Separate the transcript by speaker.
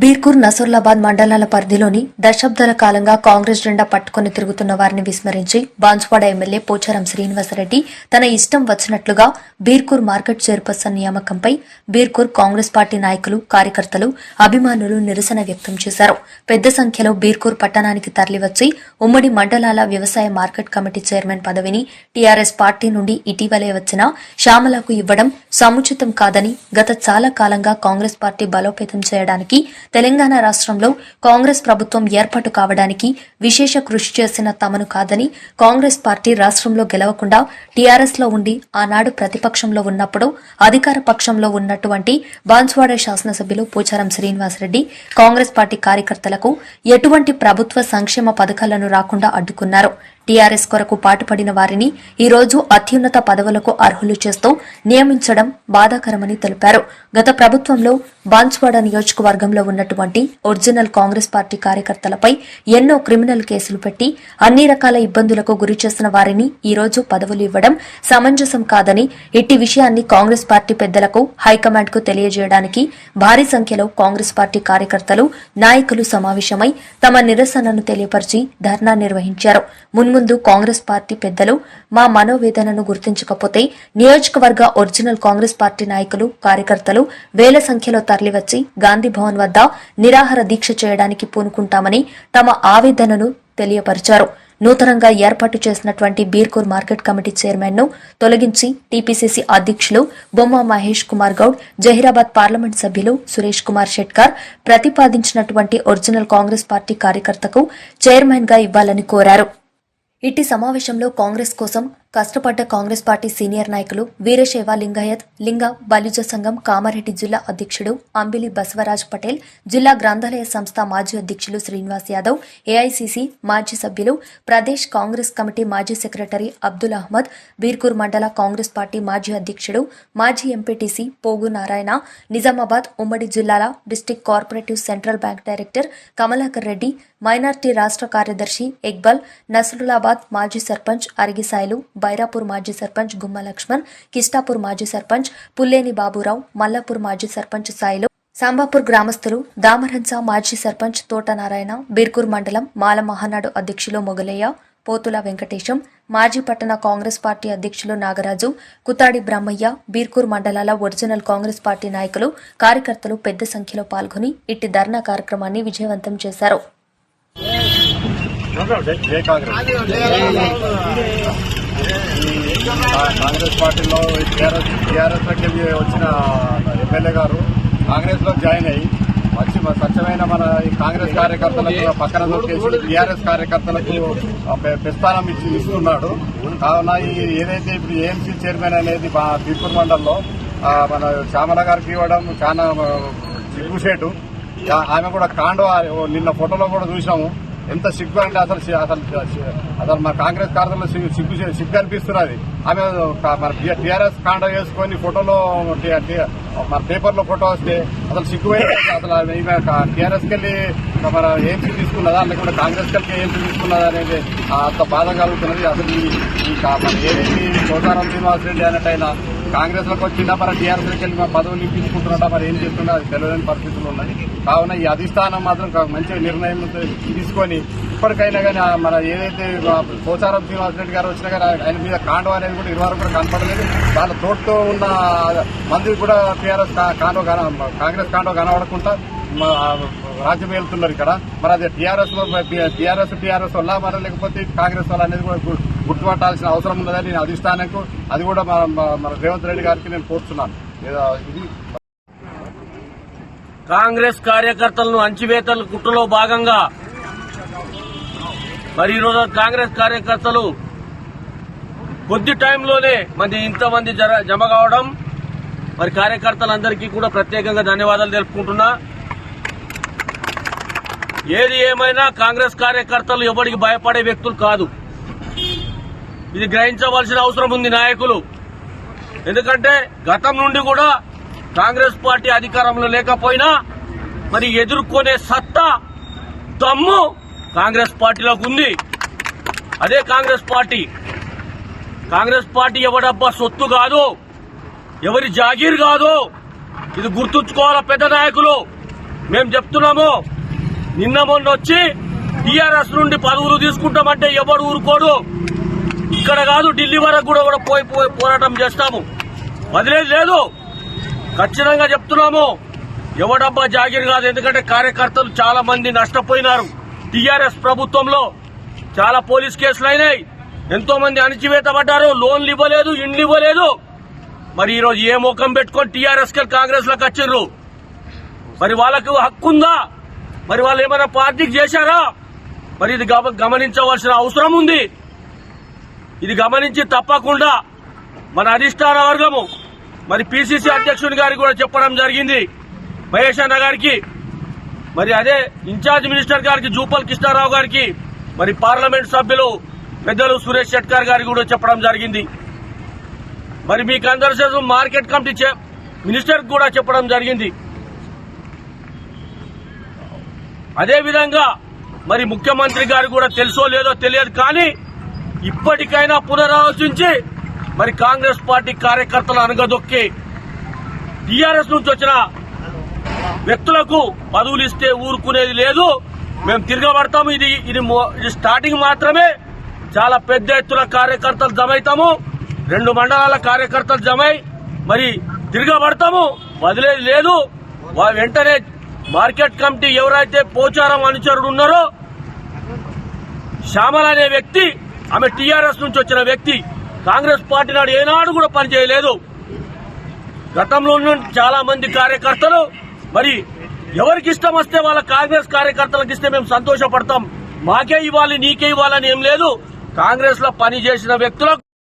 Speaker 1: బీర్కూర్ నసరులాబాద్ మండలాల పరిధిలోని దశాబ్దాల కాలంగా కాంగ్రెస్ జెండా పట్టుకుని తిరుగుతున్న వారిని విస్మరించి బాన్సువాడ ఎమ్మెల్యే పోచారం శ్రీనివాసరెడ్డి తన ఇష్టం వచ్చినట్లుగా బీర్కూర్ మార్కెట్ చైర్పర్సన్ నియామకంపై బీర్కూర్ కాంగ్రెస్ పార్టీ నాయకులు కార్యకర్తలు అభిమానులు నిరసన వ్యక్తం చేశారు. పెద్ద సంఖ్యలో బీర్కూర్ పట్టణానికి తరలివచ్చి ఉమ్మడి మండలాల వ్యవసాయ మార్కెట్ కమిటీ చైర్మన్ పదవిని టీఆర్ఎస్ పార్టీ నుండి ఇటీవలే వచ్చిన శ్యామలకు ఇవ్వడం సముచితం కాదని గత చాలా కాలంగా కాంగ్రెస్ పార్టీ బలోపేతం చేయడానికి తెలంగాణ రాష్ట్రంలో కాంగ్రెస్ ప్రభుత్వం ఏర్పాటు కావడానికి విశేష కృషి చేసిన తమను కాదని కాంగ్రెస్ పార్టీ రాష్ట్రంలో గెలవకుండా టీఆర్ఎస్లో ఉండి ఆనాడు ప్రతిపక్షంలో ఉన్నప్పుడు అధికార పక్షంలో ఉన్నటువంటి బాన్స్వాడ శాసనసభ్యులు పోచారం శ్రీనివాసరెడ్డి కాంగ్రెస్ పార్టీ కార్యకర్తలకు ఎటువంటి ప్రభుత్వ సంక్షేమ పథకాలను రాకుండా అడ్డుకున్నారు. టీఆర్ఎస్ కొరకు పాటుపడిన వారిని ఈ రోజు అత్యున్నత పదవులకు అర్హులు చేస్తూ నియమించడం బాధాకరమని తెలిపారు. గత ప్రభుత్వంలో బాన్స్వాడ నియోజకవర్గంలో ఉన్నటువంటి ఒరిజినల్ కాంగ్రెస్ పార్టీ కార్యకర్తలపై ఎన్నో క్రిమినల్ కేసులు పెట్టి అన్ని రకాల ఇబ్బందులకు గురి చేసిన వారిని ఈ రోజు పదవులు ఇవ్వడం సమంజసం కాదని ఇట్టి విషయాన్ని కాంగ్రెస్ పార్టీ పెద్దలకు హైకమాండ్కు తెలియజేయడానికి భారీ సంఖ్యలో కాంగ్రెస్ పార్టీ కార్యకర్తలు నాయకులు సమావేశమై తమ నిరసనను తెలియపరిచి ధర్నా నిర్వహించారు. ముందు కాంగ్రెస్ పార్టీ పెద్దలు మా మనోవేదనను గుర్తించకపోతే నియోజకవర్గ ఒరిజినల్ కాంగ్రెస్ పార్టీ నాయకులు కార్యకర్తలు వేల సంఖ్యలో తరలివచ్చి గాంధీ భవన్ వద్ద నిరాహార దీక్ష చేయడానికి పూనుకుంటామని తమ ఆవేదనను తెలియపరిచారు. నూతనంగా ఏర్పాటు చేసినటువంటి బీర్కూర్ మార్కెట్ కమిటీ చైర్మన్ను తొలగించి టీపీసీసీ అధ్యక్షులు బొమ్మ మహేష్ కుమార్ గౌడ్ జహీరాబాద్ పార్లమెంట్ సభ్యులు సురేష్ కుమార్ షెట్కర్ ప్రతిపాదించినటువంటి ఒరిజినల్ కాంగ్రెస్ పార్టీ కార్యకర్తకు చైర్మన్గా ఇవ్వాలని కోరారు. ఇట్టి సమావేశంలో కాంగ్రెస్ కోసం కష్టపడ్డ కాంగ్రెస్ పార్టీ సీనియర్ నాయకులు వీరశైవ లింగాయత్ లింగ బలిజ సంఘం కామారెడ్డి జిల్లా అధ్యక్షుడు అంబిలి బసవరాజ్ పటేల్ జిల్లా గ్రంథాలయ సంస్థ మాజీ అధ్యక్షులు శ్రీనివాస్ యాదవ్ ఏఐసీసీ మాజీ సభ్యులు ప్రదేశ్ కాంగ్రెస్ కమిటీ మాజీ సెక్రటరీ అబ్దుల్ అహ్మద్ బీర్కూర్ మండల కాంగ్రెస్ పార్టీ మాజీ అధ్యక్షుడు మాజీ ఎంపీటీసీ పోగు నారాయణ నిజామాబాద్ ఉమ్మడి జిల్లాల district cooperative central bank director Kamalakar Reddy minority రాష్ట్ర కార్యదర్శి ఇక్బల్ నసరులాబాద్ మాజీ సర్పంచ్ అరిగిసాయిలు బైరాపూర్ మాజీ సర్పంచ్ గుమ్మ లక్ష్మణ్ కిష్టాపూర్ మాజీ సర్పంచ్ పుల్లేని బాబురావు మల్లాపూర్ మాజీ సర్పంచ్ సాయిలు సాంబాపూర్ గ్రామస్తులు దామరహన్స మాజీ సర్పంచ్ తోట నారాయణ బీర్కూర్ మండలం మాల మహానాడు అధ్యక్షులు మొగలయ్య పోతుల వెంకటేశం మాజీ పట్టణ కాంగ్రెస్ పార్టీ అధ్యక్షులు నాగరాజు కుతాడి బ్రహ్మయ్య బీర్కూర్ మండలాల ఒరిజినల్ కాంగ్రెస్ పార్టీ నాయకులు కార్యకర్తలు పెద్ద సంఖ్యలో పాల్గొని ఇట్టి ధర్నా కార్యక్రమాన్ని విజయవంతం చేశారు.
Speaker 2: కాంగ్రెస్ పార్టీలో టీఆర్ఎస్ టీఆర్ఎస్లోకి వచ్చిన ఎమ్మెల్యే గారు కాంగ్రెస్లో జాయిన్ అయ్యి వచ్చి మన స్వచ్ఛమైన మన ఈ కాంగ్రెస్ కార్యకర్తలకు పక్కన దొరికేసి టీఆర్ఎస్ కార్యకర్తలకు ఆ, పె- పెస్తానం ఇచ్చి ఇస్తున్నాడు. కావున ఈ ఏదైతే ఇప్పుడు ఏఎంసీ చైర్మన్ అనేది మా తిరుపూర్ మండలంలో మన శ్యామల గారికి ఇవ్వడం చాలా సిగ్గుసేటు ఆమె కూడా కాండో నిన్న ఫోటోలో కూడా చూసాము ఎంత సిగ్గు అంటే అసలు అసలు అసలు మా కాంగ్రెస్ కార్యక్రమంలో సిగ్గు సిగ్గు సిగ్గు అనిపిస్తున్నది. ఆమె మన టీఆర్ఎస్ కాండ వేసుకొని ఫోటోలో మన పేపర్లో ఫోటో వస్తే అసలు సిగ్గు అసలు ఈమె టీఆర్ఎస్కి వెళ్ళి మన ఏంపీ తీసుకున్నదా? లేకుంటే కాంగ్రెస్ కలిసి ఏంపీ తీసుకున్నదా అనేది అంత బాధ కలుగుతున్నది. అసలు ఈ మన ఏదైతే కోటారం శ్రీనివాస్ రెడ్డి అన్నట్టయినా కాంగ్రెస్లోకి వచ్చిందా? మరి టీఆర్ఎస్ వెళ్ళి మా పదవులు ఇప్పించుకుంటున్నాడా? మరి ఏం చేస్తున్నా అది తెలియని పరిస్థితులు ఉన్నాయి కావున ఈ అధిష్టానం మాత్రం మంచి నిర్ణయం తీసుకొని ఇప్పటికైనా కానీ మన ఏదైతే పోచారం శ్రీనివాస్ రెడ్డి గారు వచ్చినా కానీ ఆయన మీద కాండవ అనేది కూడా ఇరువారు కూడా కనపడలేదు. వాళ్ళ తోటతో ఉన్న మంది కూడా టీఆర్ఎస్ కాండవ కన- కాంగ్రెస్ కాండవ కనబడకుండా మా రాజ్యం వెళ్తున్నారు ఇక్కడ. మరి అది టీఆర్ఎస్ టీఆర్ఎస్ టీఆర్ఎస్ వల్ల మరి లేకపోతే కాంగ్రెస్ వల్ల అనేది కూడా గుర్తుపట్టాల్సిన అవసరం ఉన్నదని నేను అధిష్టానంకు అది కూడా మన మన రేవంత్ రెడ్డి గారికి నేను కోరుతున్నాను. ఇది
Speaker 3: కాంగ్రెస్ కార్యకర్తలను అంచివేతల కుట్రలో భాగంగా మరి ఈరోజు కాంగ్రెస్ కార్యకర్తలు కొద్ది టైంలోనే మరి ఇంతమంది జర- జమ కావడం మరి కార్యకర్తలందరికీ కూడా ప్రత్యేకంగా ధన్యవాదాలు తెలుపుకుంటున్నా. ఏది ఏమైనా కాంగ్రెస్ కార్యకర్తలు ఎవరికి భయపడే వ్యక్తులు కాదు. ఇది గ్రహించవలసిన అవసరం ఉంది నాయకులు. ఎందుకంటే గతం నుండి కూడా కాంగ్రెస్ పార్టీ అధికారంలో లేకపోయినా మరి ఎదుర్కొనే సత్తా దమ్ము కాంగ్రెస్ పార్టీలోకి ఉంది. అదే కాంగ్రెస్ పార్టీ. కాంగ్రెస్ పార్టీ ఎవడబ్బా సొత్తు కాదు ఎవరి జాగీర్ కాదు. ఇది గుర్తుంచుకోవాలా పెద్ద నాయకులు? మేము చెప్తున్నాము నిన్న మొన్న వచ్చి టీఆర్ఎస్ నుండి పలువురు తీసుకుంటామంటే ఎవడు ఊరుకోడు? ఇక్కడ కాదు ఢిల్లీ వరకు కూడా కూడా పోయి పోరాటం చేస్తాము. వదిలేదు లేదు. ఖచ్చితంగా చెప్తున్నాము. ఎవడబ్బా జాగిర్ కాదు ఎందుకంటే కార్యకర్తలు చాలా మంది నష్టపోయినారు. టీఆర్ఎస్ ప్రభుత్వంలో చాలా పోలీస్ కేసులు అయినాయి. ఎంతో మంది అణచివేత పడ్డారు లోన్లు ఇవ్వలేదు ఇండ్లు ఇవ్వలేదు. మరి ఈరోజు ఏ ముఖం పెట్టుకొని టీఆర్ఎస్కి కాంగ్రెస్లకు వచ్చిర్రు? మరి వాళ్ళకు హక్కు ఉందా? మరి వాళ్ళు ఏమైనా పార్టీకి చేశారా? మరి ఇది గమ- గమనించవలసిన అవసరం ఉంది. ఇది గమనించి తప్పకుండా మన అధిష్టాన వర్గము మరి పిసిసి అధ్యక్షుని గారికి కూడా చెప్పడం జరిగింది. మహేష్ అన్న గారికి. మరి అదే ఇన్ఛార్జ్ మినిస్టర్ గారికి జూపల్ కృష్ణారావు గారికి మరి పార్లమెంట్ సభ్యులు పెద్దలు సురేష్ షెట్కర్ గారికి కూడా చెప్పడం జరిగింది. మరి మీకు అందరి మార్కెట్ కమిటీ మినిస్టర్ కూడా చెప్పడం జరిగింది. అదేవిధంగా మరి ముఖ్యమంత్రి గారు కూడా తెలుసో లేదో తెలియదు కానీ ఇప్పటికైనా పునరాలోచించి మరి కాంగ్రెస్ పార్టీ కార్యకర్తలు అనగదొక్కి టీఆర్ఎస్ నుంచి వచ్చిన వ్యక్తులకు పదవులు ఇస్తే ఊరుకునేది లేదు. మేము తిరగబడతాము. ఇది ఇది ఇది స్టార్టింగ్ మాత్రమే. చాలా పెద్ద ఎత్తున కార్యకర్తలు జమైతాము. రెండు మండలాల కార్యకర్తలు జమై మరి తిరగబడతాము. వదిలేది లేదు. వెంటనే మార్కెట్ కమిటీ ఎవరైతే పోచారం అనుచరుడు ఉన్నారో శ్యామల అనే వ్యక్తి ఆమె టీఆర్ఎస్ నుంచి వచ్చిన వ్యక్తి కాంగ్రెస్ పార్టీ నాడు ఏనాడు కూడా పనిచేయలేదు. గతంలో చాలా మంది కార్యకర్తలు మరి ఎవరికి ఇష్టం వస్తే వాళ్ళ కాంగ్రెస్ కార్యకర్తలకు ఇస్తే మేము సంతోషపడతాం. మాకే ఇవ్వాలి నీకే ఇవ్వాలని ఏం లేదు. కాంగ్రెస్లో పని చేసిన వ్యక్తులకు